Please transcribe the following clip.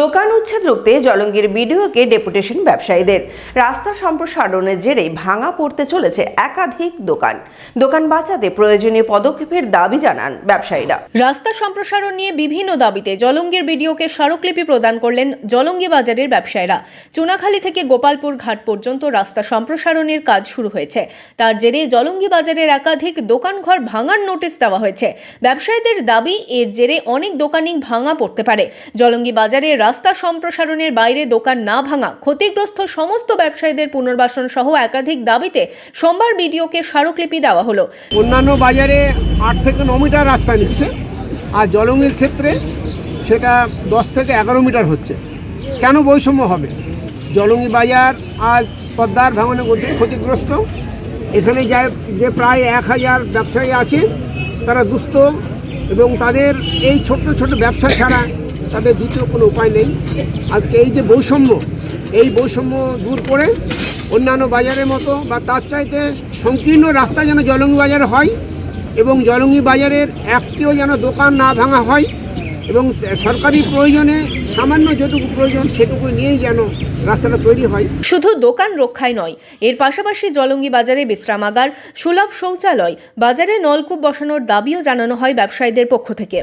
দোকান উচ্ছেদ রুখতে জলঙ্গির বিডিওকে ডেপুটেশন ব্যবসায়ীদের। রাস্তা সম্প্রসারণের জেরে ভাঙা পড়তে চলেছে একাধিক দোকান। দোকান বাঁচাতে প্রয়োজনীয় পদক্ষেপের দাবি জানান ব্যবসায়ীরা। রাস্তা সম্প্রসারণ নিয়ে বিভিন্ন দাবিতে জলঙ্গির বিডিওকে স্মারকলিপি প্রদান করলেন জলঙ্গি বাজারের ব্যবসায়ীরা। চুনাখালী থেকে গোপালপুর ঘাট পর্যন্ত রাস্তা সম্প্রসারণের কাজ শুরু হয়েছে। তার জেরে জলঙ্গি বাজারের একাধিক দোকানঘর ভাঙার নোটিশ দেওয়া হয়েছে। ব্যবসায়ীদের দাবি, এর জেরে অনেক দোকানই ভাঙা পড়তে পারে। জলঙ্গি বাজারে রাস্তা সম্প্রসারণের বাইরে দোকান না ভাঙা, ক্ষতিগ্রস্ত সমস্ত ব্যবসায়ীদের পুনর্বাসন সহ একাধিক দাবিতে সোমবার বিডিওকে স্মারকলিপি দেওয়া হলো। অন্যান্য বাজারে আট থেকে ন মিটার রাস্তা নিচ্ছে আর জলঙ্গির ক্ষেত্রে সেটা দশ থেকে এগারো মিটার হচ্ছে। কেন বৈষম্য হবে? জলঙ্গি বাজার আজ পদ্মার ভাঙনে ক্ষতিগ্রস্ত। এখানে যে প্রায় এক হাজার ব্যবসায়ী আছে, তারা দুস্থ এবং তাদের এই ছোট্ট ছোট ব্যবসা ছাড়া তাদের দ্বিতীয় কোনো উপায় নেই। আজকে এই যে বৈষম্য, এই বৈষম্য দূর করে অন্যান্য বাজারের মতো বা তার চাইতে সংকীর্ণ রাস্তা যেন জলঙ্গি বাজার হয় এবং জলঙ্গি বাজারের একটিও যেন দোকান না ভাঙা হয় এবং সরকারি প্রয়োজনে সামান্য যেটুকু প্রয়োজন সেটুকু নিয়েই যেন রাস্তাটা তৈরি হয়। শুধু দোকান রক্ষায় নয়, এর পাশাপাশি জলঙ্গি বাজারে বিশ্রামাগার, সুলভ শৌচালয়, বাজারে নলকূপ বসানোর দাবিও জানানো হয় ব্যবসায়ীদের পক্ষ থেকে।